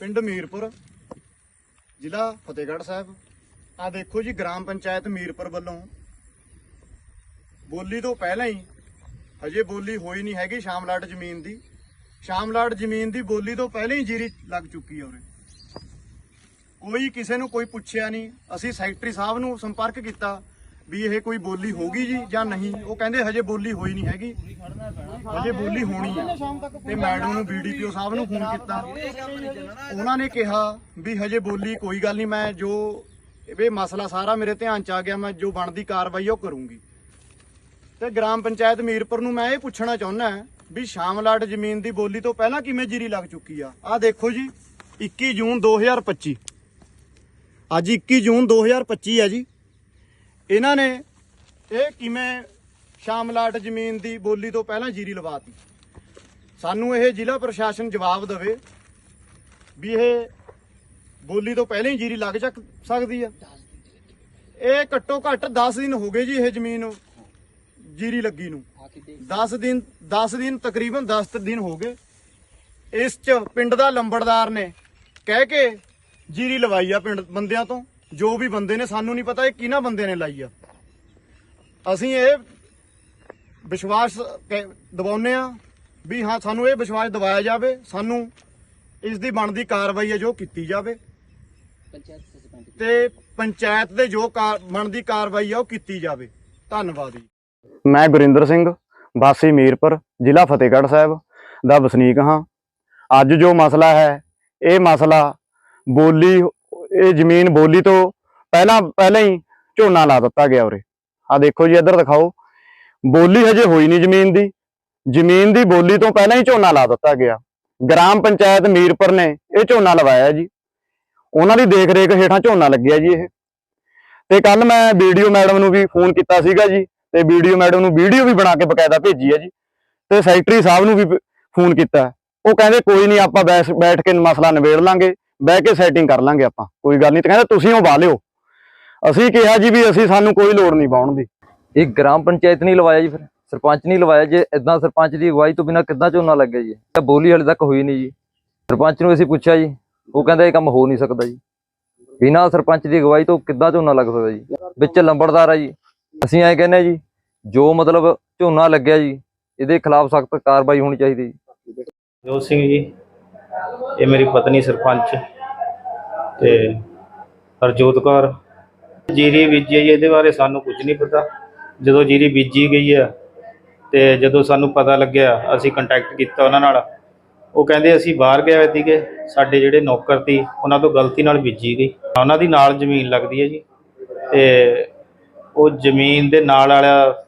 ਪਿੰਡ ਮੀਰਪੁਰ, ਜ਼ਿਲ੍ਹਾ ਫਤਿਹਗੜ੍ਹ ਸਾਹਿਬ। ਆ ਦੇਖੋ ਜੀ, ਗ੍ਰਾਮ ਪੰਚਾਇਤ ਮੀਰਪੁਰ ਵੱਲੋਂ ਬੋਲੀ ਤੋਂ ਪਹਿਲਾਂ ਹੀ ਹਜੇ ਬੋਲੀ ਹੋਈ ਨਹੀਂ ਹੈਗੀ ਸ਼ਾਮਲਾਟ ਜ਼ਮੀਨ ਦੀ। ਸ਼ਾਮਲਾਟ ਜ਼ਮੀਨ ਦੀ ਬੋਲੀ ਤੋਂ ਪਹਿਲਾਂ ਹੀ ਜੀਰੀ ਲੱਗ ਚੁੱਕੀ ਹੈ ਉਰੇ। ਕੋਈ ਕਿਸੇ ਨੂੰ ਕੋਈ ਪੁੱਛਿਆ ਨਹੀਂ। ਅਸੀਂ ਸੈਕਟਰੀ ਸਾਹਿਬ ਨੂੰ ਸੰਪਰਕ ਕੀਤਾ। ਵੀ ਇਹ ਕੋਈ ਬੋਲੀ ਹੋਗੀ ਜੀ ਜਾਂ ਨਹੀਂ? ਉਹ ਕਹਿੰਦੇ ਹਜੇ ਬੋਲੀ ਹੋਈ ਨਹੀਂ ਹੈਗੀ। ਹਜੇ ਬੋਲੀ ਹੋਣੀ ਹੈ ਤੇ ਮੈਡਮ ਨੂੰ ਬੀਡੀਪੀਓ ਸਾਹਿਬ ਨੂੰ ਫੋਨ ਕੀਤਾ। ਉਹਨਾਂ ਨੇ ਕਿਹਾ ਵੀ ਹਜੇ ਬੋਲੀ ਕੋਈ ਗੱਲ ਨਹੀਂ, ਮੈਂ ਜੋ ਇਹ ਮਸਲਾ ਸਾਰਾ ਮੇਰੇ ਧਿਆਨ ਚ ਆ ਗਿਆ, ਮੈਂ ਜੋ ਬਣਦੀ ਕਾਰਵਾਈ ਉਹ ਕਰੂੰਗੀ। ਤੇ ਗ੍ਰਾਮ ਪੰਚਾਇਤ ਮੀਰਪੁਰ ਨੂੰ ਮੈਂ ਇਹ ਪੁੱਛਣਾ ਚਾਹੁੰਦਾ ਵੀ ਸ਼ਾਮਲਾਟ ਜ਼ਮੀਨ ਦੀ ਬੋਲੀ ਤੋਂ ਪਹਿਲਾਂ ਕਿਵੇਂ ਜੀਰੀ ਲੱਗ ਚੁੱਕੀ ਆ? ਆਹ ਦੇਖੋ ਜੀ 21 ਜੂਨ 2025 ਅੱਜ 21 ਜੂਨ 2025 ਹੈ ਜੀ। ਇਹਨਾਂ ਨੇ ਇਹ ਕਿਵੇਂ ਸ਼ਾਮਲਾਟ ਜ਼ਮੀਨ ਦੀ ਬੋਲੀ ਤੋਂ ਪਹਿਲਾਂ ਜੀਰੀ ਲਵਾਤੀ? ਸਾਨੂੰ ਇਹ ਜ਼ਿਲ੍ਹਾ ਪ੍ਰਸ਼ਾਸਨ ਜਵਾਬ ਦੇਵੇ ਵੀ ਇਹ ਬੋਲੀ ਤੋਂ ਪਹਿਲਾਂ ਹੀ ਜੀਰੀ ਲੱਗ ਚੱਕ ਸਕਦੀ ਆ। ਇਹ ਘੱਟੋ ਘੱਟ 10 ਦਿਨ ਹੋ ਗਏ ਜੀ ਇਹ ਜ਼ਮੀਨ ਜੀਰੀ ਲੱਗੀ ਨੂੰ। 10 ਦਿਨ 10 ਦਿਨ ਤਕਰੀਬਨ 10 ਦਿਨ ਹੋ ਗਏ। ਇਸ ਚ ਪਿੰਡ ਦਾ ਲੰਬੜਦਾਰ ਨੇ ਕਹਿ ਕੇ ਜੀਰੀ ਲਵਾਈ ਆ ਪਿੰਡ ਬੰਦਿਆਂ ਤੋਂ। ਜੋ ਵੀ ਬੰਦੇ ਨੇ ਸਾਨੂੰ ਨਹੀਂ ਪਤਾ ਇਹ ਕਿਹਨਾਂ ਬੰਦੇ ਨੇ ਲਾਈ ਆ। ਅਸੀਂ ਇਹ ਵਿਸ਼ਵਾਸ ਦਿਵਾਉਨੇ ਆ ਵੀ ਹਾਂ ਸਾਨੂੰ ਇਹ ਵਿਸ਼ਵਾਸ ਦਿਵਾਇਆ ਜਾਵੇ ਸਾਨੂੰ ਇਸ ਦੀ ਬਣਦੀ ਕਾਰਵਾਈ ਹੈ ਜੋ ਕੀਤੀ ਜਾਵੇ। ਤੇ ਪੰਚਾਇਤ ਦੇ ਜੋ ਕਾਰ- ਬਣਦੀ ਕਾਰਵਾਈ ਆ ਉਹ ਕੀਤੀ ਜਾਵੇ। ਧੰਨਵਾਦ ਜੀ। ਮੈਂ ਗੁਰਿੰਦਰ ਸਿੰਘ ਵਾਸੀ ਮੀਰਪੁਰ ਜ਼ਿਲ੍ਹਾ ਫਤਿਹਗੜ੍ਹ ਸਾਹਿਬ ਦਾ ਵਸਨੀਕ ਹਾਂ। ਅੱਜ ਜੋ ਮਸਲਾ ਹੈ ਇਹ ਮਸਲਾ ਬੋਲੀ ਇਹ ਜ਼ਮੀਨ ਬੋਲੀ ਤੋਂ ਪਹਿਲਾਂ ਪਹਿਲਾਂ ਹੀ ਝੋਨਾ ਲਾ ਦਿੱਤਾ ਗਿਆ ਉਰੇ। ਆ ਦੇਖੋ ਜੀ, ਇੱਧਰ ਦਿਖਾਓ। ਬੋਲੀ ਹਜੇ ਹੋਈ ਨਹੀਂ ਜ਼ਮੀਨ ਦੀ। ਜ਼ਮੀਨ ਦੀ ਬੋਲੀ ਤੋਂ ਪਹਿਲਾਂ ਹੀ ਝੋਨਾ ਲਾ ਦਿੱਤਾ ਗਿਆ। ਗ੍ਰਾਮ ਪੰਚਾਇਤ ਮੀਰਪੁਰ ਨੇ ਇਹ ਝੋਨਾ ਲਵਾਇਆ ਜੀ। ਉਹਨਾਂ ਦੀ ਦੇਖ ਰੇਖ ਹੇਠਾਂ ਝੋਨਾ ਲੱਗਿਆ ਜੀ ਇਹ। ਤੇ ਕੱਲ ਮੈਂ ਵੀਡੀਓ ਮੈਡਮ ਨੂੰ ਵੀ ਫੋਨ ਕੀਤਾ ਸੀਗਾ ਜੀ, ਤੇ ਵੀਡੀਓ ਮੈਡਮ ਨੂੰ ਵੀਡੀਓ ਵੀ ਬਣਾ ਕੇ ਬਕਾਇਦਾ ਭੇਜੀ ਹੈ ਜੀ। ਤੇ ਸੈਕਟਰੀ ਸਾਹਿਬ ਨੂੰ ਵੀ ਫੋਨ ਕੀਤਾ। ਉਹ ਕਹਿੰਦੇ, ਕੋਈ ਨਹੀਂ, ਆਪਾਂ ਬੈਸ- ਬੈਠ ਕੇ ਮਸਲਾ ਨਿਬੇੜ ਲਾਂਗੇ। ਬਹਿ ਕੇ ਸੈਟਿੰਗ ਕਰ ਲਾਂਗੇ ਆਪਾਂ ਕੋਈ ਗੱਲ ਨਹੀਂ ਤੇ ਕਹਿੰਦੇ ਤੁਸੀਂ ਉਹ ਵਾਹ ਲਿਓ ਅਸੀਂ ਕਿਹਾ ਜੀ ਵੀ ਅਸੀਂ ਸਾਨੂੰ ਕੋਈ ਲੋੜ ਨਹੀਂ ਪਾਉਣ ਦੀ। ਇਹ ਗ੍ਰਾਮ ਪੰਚਾਇਤ ਨਹੀਂ ਲਵਾਇਆ ਜੀ ਫਿਰ ਸਰਪੰਚ ਨਹੀਂ ਲਵਾਇਆ ਜੇ ਇਦਾਂ ਸਰਪੰਚ ਦੀ ਅਗਵਾਈ ਤੋਂ ਬਿਨਾ ਕਿੱਦਾਂ ਝੋਨਾ ਲੱਗਿਆ ਜੀ? ਇਹ ਬੋਲੀ ਹਲੇ ਤੱਕ ਹੋਈ ਨਹੀਂ ਜੀ। ਸਰਪੰਚ ਨੂੰ ਅਸੀਂ ਪੁੱਛਿਆ ਜੀ ਉਹ ਕਹਿੰਦਾ ਇਹ ਕੰਮ ਹੋ ਨਹੀਂ ਸਕਦਾ ਜੀ। ਬਿਨਾਂ ਸਰਪੰਚ ਦੀ ਅਗਵਾਈ ਤੋਂ ਕਿੱਦਾਂ ਝੋਨਾ ਲੱਗ ਸਕਦਾ ਜੀ? ਵਿੱਚ ਲੰਬੜਦਾਰ ਆ ਜੀ। ਅਸੀਂ ਐਂ ਕਹਿੰਦੇ ਜੀ ਜੋ ਮਤਲਬ ਝੋਨਾ ਲੱਗਿਆ ਜੀ ਇਹਦੇ ਖਿਲਾਫ ਸਖਤ ਕਾਰਵਾਈ ਹੋਣੀ ਚਾਹੀਦੀ ਜੀ। ਜੋਤ ਸਿੰਘ ਜੀ ਇਹ ਮੇਰੀ ਪਤਨੀ ਸਰਪੰਚ ਤੇ ਹਰਜੋਤ ਕੌਰ। ਜੀਰੀ ਬੀਜੀ ਹੈ ਜੀ, ਇਹਦੇ ਬਾਰੇ ਸਾਨੂੰ ਕੁਝ ਨਹੀਂ ਪਤਾ। ਜਦੋਂ ਜੀਰੀ ਬੀਜੀ ਗਈ ਹੈ ਤੇ ਜਦੋਂ ਸਾਨੂੰ ਪਤਾ ਲੱਗਿਆ ਅਸੀਂ ਕੰਟੈਕਟ ਕੀਤਾ ਉਹਨਾਂ ਨਾਲ। ਉਹ ਕਹਿੰਦੇ ਅਸੀਂ ਬਾਹਰ ਗਏ ਹੋਏ ਸੀਗੇ ਸਾਡੇ ਜਿਹੜੇ ਨੌਕਰ ਸੀ ਉਹਨਾਂ ਤੋਂ ਗਲਤੀ ਨਾਲ ਬੀਜੀ ਗਈ। ਉਹਨਾਂ ਦੀ ਨਾਲ ਜ਼ਮੀਨ ਲੱਗਦੀ ਹੈ ਜੀ। ਤੇ ਉਹ ਜ਼ਮੀਨ ਦੇ ਨਾਲ ਵਾਲਾ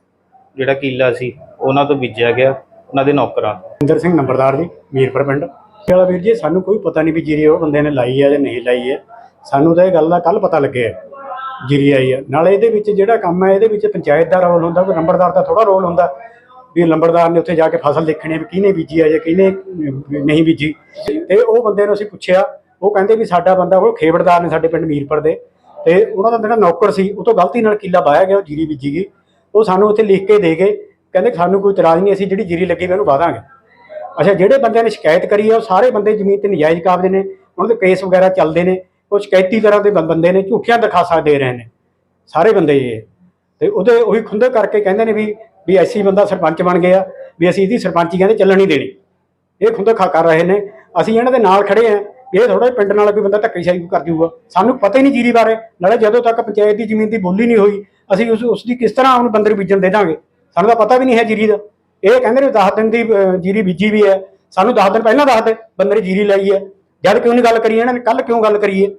ਜਿਹੜਾ ਕਿੱਲਾ ਸੀ ਉਹਨਾਂ ਤੋਂ ਬੀਜਿਆ ਗਿਆ ਉਹਨਾਂ ਦੇ ਨੌਕਰਾਂ ਤੋਂ। ਇੰਦਰ ਸਿੰਘ ਨੰਬਰਦਾਰ ਜੀ ਮੀਰਪੁਰ ਪਿੰਡ। ਇਹ ਵਾਲਾ ਵੀਰ ਜੀ, ਸਾਨੂੰ ਕੋਈ ਪਤਾ ਨਹੀਂ ਵੀ ਜੀਰੀ ਉਹ ਬੰਦੇ ਨੇ ਲਾਈ ਹੈ ਜਾਂ ਨਹੀਂ ਲਾਈ ਹੈ। ਸਾਨੂੰ ਤਾਂ ਇਹ ਗੱਲ ਦਾ ਕੱਲ ਪਤਾ ਲੱਗਿਆ ਜੀਰੀ ਆਈ ਹੈ। ਨਾਲੇ ਇਹਦੇ ਵਿੱਚ ਜਿਹੜਾ ਕੰਮ ਹੈ, ਇਹਦੇ ਵਿੱਚ ਪੰਚਾਇਤ ਦਾ ਰੋਲ ਹੁੰਦਾ, ਕੋਈ ਨੰਬਰਦਾਰ ਦਾ ਥੋੜਾ ਰੋਲ ਹੁੰਦਾ, ਵੀ ਨੰਬਰਦਾਰ ਨੇ ਉੱਥੇ ਜਾ ਕੇ ਫਸਲ ਦੇਖਣੀ ਵੀ ਕਿਹਨੇ ਬੀਜੀ ਹੈ ਜਾਂ ਕਿਹਨੇ ਨਹੀਂ ਬੀਜੀ। ਤੇ ਉਹ ਬੰਦੇ ਨੂੰ ਅਸੀਂ ਪੁੱਛਿਆ, ਉਹ ਕਹਿੰਦੇ ਵੀ ਸਾਡਾ ਬੰਦਾ, ਉਹ ਖੇਵੜਦਾਰ ਨੇ ਸਾਡੇ ਪਿੰਡ ਮੀਰਪੁਰ ਦੇ। ਤੇ ਉਹਨਾਂ ਦਾ ਜਿਹੜਾ ਨੌਕਰ ਸੀ, ਉਹ ਤੋਂ ਗਲਤੀ ਨਾਲ ਕਿੱਲਾ ਵਾਇਆ ਗਿਆ, ਉਹ ਜੀਰੀ ਬੀਜੀ ਗਈ। ਉਹ ਸਾਨੂੰ ਉੱਥੇ ਲਿਖ ਕੇ ਦੇ ਗਏ, ਕਹਿੰਦੇ ਸਾਨੂੰ ਕੋਈ ਇਤਰਾਜ਼ ਨਹੀਂ, ਅਸੀਂ ਜਿਹੜੀ ਜੀਰੀ ਲੱਗੀ ਵੀ ਉਹਨੂੰ ਵਾਦਾਂਗੇ ਅੱਛਾ, ਜਿਹੜੇ ਬੰਦਿਆਂ ਨੇ ਸ਼ਿਕਾਇਤ ਕਰੀ ਹੈ ਉਹ ਸਾਰੇ ਬੰਦੇ ਜ਼ਮੀਨ ਤੇ ਨਜਾਇਜ਼ ਕਾਬਦੇ ਨੇ, ਉਹਨਾਂ ਦੇ ਕੇਸ ਵਗੈਰਾ ਚੱਲਦੇ ਨੇ, ਉਹ ਸ਼ਿਕਾਇਤੀ ਤਰ੍ਹਾਂ ਦੇ ਬੰਦੇ ਨੇ, ਝੂਠੀਆਂ ਦਰਖਾਸਤਾਂ ਦੇ ਰਹੇ ਨੇ, ਸਾਰੇ ਬੰਦੇ ਇਹ। ਤੇ ਉਹਦੇ ਉਹੀ ਖੁੰਦੇ ਕਰਕੇ ਕਹਿੰਦੇ ਨੇ ਵੀ ਵੀ ਐਸੀ ਬੰਦਾ ਸਰਪੰਚ ਬਣ ਗਿਆ, ਵੀ ਅਸੀਂ ਇਹਦੀ ਸਰਪੰਚੀ ਕਹਿੰਦੇ ਚੱਲਣ ਨਹੀਂ ਦੇਣੀ। ਇਹ ਖੁੰਦੇ ਖਾ ਕਰ ਰਹੇ ਨੇ, ਅਸੀਂ ਇਹਨਾਂ ਦੇ ਨਾਲ ਖੜੇ ਆਂ, ਵੀ ਇਹ ਥੋੜਾ ਪਿੰਡ ਨਾਲ ਕੋਈ ਬੰਦਾ ਧੱਕੇਸ਼ਾਹੀ ਕਰ ਜੂਗਾ, ਸਾਨੂੰ ਪਤਾ ਹੀ ਨਹੀਂ ਜੀਰੀ ਬਾਰੇ, ਨਾਲੇ ਜਦੋਂ ਤੱਕ ਪੰਚਾਇਤ ਦੀ ਜ਼ਮੀਨ ਦੀ ਬੋਲੀ ਨਹੀਂ ਹੋਈ, ਅਸੀਂ ਉਸ ਉਸ ਦੀ ਕਿਸ ਤਰ੍ਹਾਂ ਉਹਨੂੰ ਬੰਦੇ ਬੀਜਣ ਦੇ ਦਾਂਗੇ, ਸਾਨੂੰ ਤਾਂ ਪਤਾ ਵੀ ਨਹੀਂ ਹੈ ਜੀਰੀ ਦਾ। ਇਹ ਕਹਿੰਦੇ ਨੇ 10 ਦਿਨ ਦੀ ਜੀਰੀ ਬੀਜੀ ਵੀ ਹੈ। ਸਾਨੂੰ 10 ਦਿਨ ਪਹਿਲਾਂ ਦੱਸ ਦੇ, ਬੰਦੇ ਨੇ ਜੀਰੀ ਲਾਈ ਹੈ। ਜਦ ਕਿਉਂ ਨਹੀਂ ਗੱਲ ਕਰੀ ਇਹਨਾਂ ਨੇ ਕੱਲ ਕਿਉਂ ਗੱਲ ਕਰੀਏ?